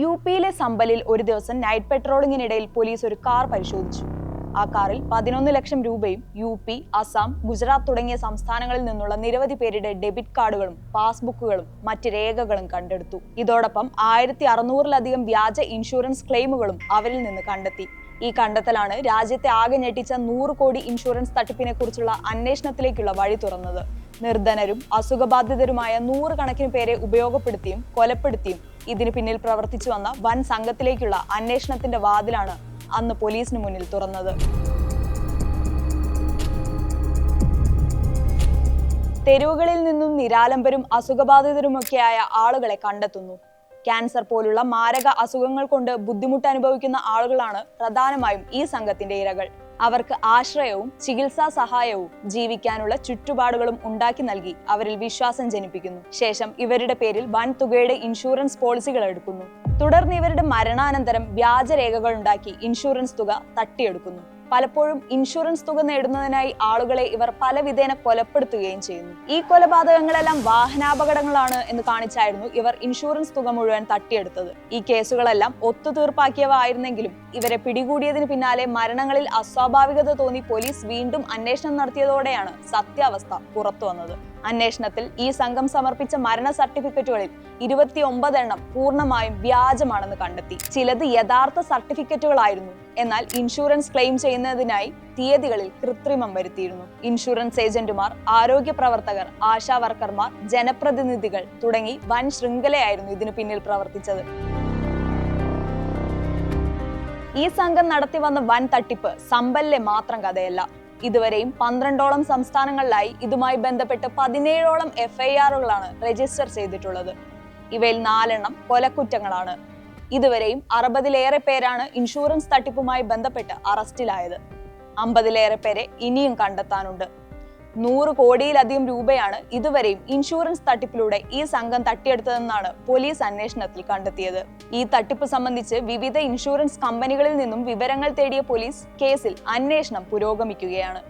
U പിയിലെ സമ്പലിൽ ഒരു ദിവസം നൈറ്റ് പെട്രോളിങ്ങിനിടയിൽ പോലീസ് ഒരു കാർ പരിശോധിച്ചു. ആ കാറിൽ പതിനൊന്ന് ലക്ഷം രൂപയും യു പി അസം ഗുജറാത്ത് തുടങ്ങിയ സംസ്ഥാനങ്ങളിൽ നിന്നുള്ള നിരവധി പേരുടെ ഡെബിറ്റ് കാർഡുകളും പാസ്ബുക്കുകളും മറ്റ് രേഖകളും കണ്ടെടുത്തു. ഇതോടൊപ്പം ആയിരത്തി അറുന്നൂറിലധികം വ്യാജ ഇൻഷുറൻസ് ക്ലെയിമുകളും അവരിൽ നിന്ന് കണ്ടെത്തി. ഈ കണ്ടെത്തലാണ് രാജ്യത്തെ ആകെ ഞെട്ടിച്ച നൂറ് കോടി ഇൻഷുറൻസ് തട്ടിപ്പിനെ കുറിച്ചുള്ള അന്വേഷണത്തിലേക്കുള്ള വഴി തുറന്നത്. നിർധനരും അസുഖബാധിതരുമായ നൂറുകണക്കിന് പേരെ ഉപയോഗപ്പെടുത്തിയും കൊലപ്പെടുത്തിയും ഇതിന് പിന്നിൽ പ്രവർത്തിച്ചു വന്ന വൻ സംഘത്തിലേക്കുള്ള അന്വേഷണത്തിന്റെ വാതിലാണ് അന്ന് പോലീസിന് മുന്നിൽ തുറന്നത്. തെരുവുകളിൽ നിന്നും നിരാലംബരും അസുഖബാധിതരുമൊക്കെയായ ആളുകളെ കണ്ടെത്തുന്നു. ക്യാൻസർ പോലുള്ള മാരക അസുഖങ്ങൾ കൊണ്ട് ബുദ്ധിമുട്ട് അനുഭവിക്കുന്ന ആളുകളാണ് പ്രധാനമായും ഈ സംഘത്തിന്റെ ഇരകൾ. അവർക്ക് ആശ്രയവും ചികിത്സാ സഹായവും ജീവിക്കാനുള്ള ചുറ്റുപാടുകളും ഉണ്ടാക്കി നൽകി അവരിൽ വിശ്വാസം ജനിപ്പിക്കുന്നു. ശേഷം ഇവരുടെ പേരിൽ വൻ തുകയുടെ ഇൻഷുറൻസ് പോളിസികൾ എടുക്കുന്നു. തുടർന്ന് ഇവരുടെ മരണാനന്തരം വ്യാജരേഖകൾ ഉണ്ടാക്കി ഇൻഷുറൻസ് തുക തട്ടിയെടുക്കുന്നു. പലപ്പോഴും ഇൻഷുറൻസ് തുക നേടുന്നതിനായി ആളുകളെ ഇവർ പല വിധേന കൊലപ്പെടുത്തുകയും ചെയ്യുന്നു. ഈ കൊലപാതകങ്ങളെല്ലാം വാഹനാപകടങ്ങളാണ് എന്ന് കാണിച്ചായിരുന്നു ഇവർ ഇൻഷുറൻസ് തുക മുഴുവൻ തട്ടിയെടുത്തത്. ഈ കേസുകളെല്ലാം ഒത്തുതീർപ്പാക്കിയവ ആയിരുന്നെങ്കിലും ഇവരെ പിടികൂടിയതിന് പിന്നാലെ മരണങ്ങളിൽ അസ്വാഭാവികത തോന്നി പോലീസ് വീണ്ടും അന്വേഷണം നടത്തിയതോടെയാണ് സത്യാവസ്ഥ പുറത്തു വന്നത്. അന്വേഷണത്തിൽ ഈ സംഘം സമർപ്പിച്ച മരണ സർട്ടിഫിക്കറ്റുകളിൽ ഇരുപത്തി എണ്ണം പൂർണമായും വ്യാജമാണെന്ന് കണ്ടെത്തി. ചിലത് യഥാർത്ഥ സർട്ടിഫിക്കറ്റുകളായിരുന്നു. എന്നാൽ ഇൻഷുറൻസ് ക്ലെയിം ചെയ്യുന്നതിനായി തീയതികളിൽ കൃത്രിമം വരുത്തിയിരുന്നു. ഇൻഷുറൻസ് ഏജന്റുമാർ ആരോഗ്യ പ്രവർത്തകർ ആശാ വർക്കർമാർ ജനപ്രതിനിധികൾ തുടങ്ങി വൻ ശൃംഖലയായിരുന്നു ഇതിനു പിന്നിൽ പ്രവർത്തിച്ചത്. ഈ സംഘം നടത്തി വന്ന വൻ തട്ടിപ്പ് സമ്പലിലെ മാത്രം കഥയല്ല. ഇതുവരെയും പന്ത്രണ്ടോളം സംസ്ഥാനങ്ങളിലായി ഇതുമായി ബന്ധപ്പെട്ട് പതിനേഴോളം എഫ്ഐആറുകളാണ് രജിസ്റ്റർ ചെയ്തിട്ടുള്ളത്. ഇവയിൽ നാലെണ്ണം കൊലക്കുറ്റങ്ങളാണ്. ഇതുവരെയും അറുപതിലേറെ പേരാണ് ഇൻഷുറൻസ് തട്ടിപ്പുമായി ബന്ധപ്പെട്ട് അറസ്റ്റിലായത് അമ്പതിലേറെ പേരെ ഇനിയും കണ്ടെത്താനുണ്ട്. നൂറ് കോടിയിലധികം രൂപയാണ് ഇതുവരെയും ഇൻഷുറൻസ് തട്ടിപ്പിലൂടെ ഈ സംഘം തട്ടിയെടുത്തതെന്നാണ് പോലീസ് അന്വേഷണത്തിൽ കണ്ടെത്തിയത്. ഈ തട്ടിപ്പ് സംബന്ധിച്ച് വിവിധ ഇൻഷുറൻസ് കമ്പനികളിൽ നിന്നും വിവരങ്ങൾ തേടിയ പോലീസ് കേസിൽ അന്വേഷണം പുരോഗമിക്കുകയാണ്.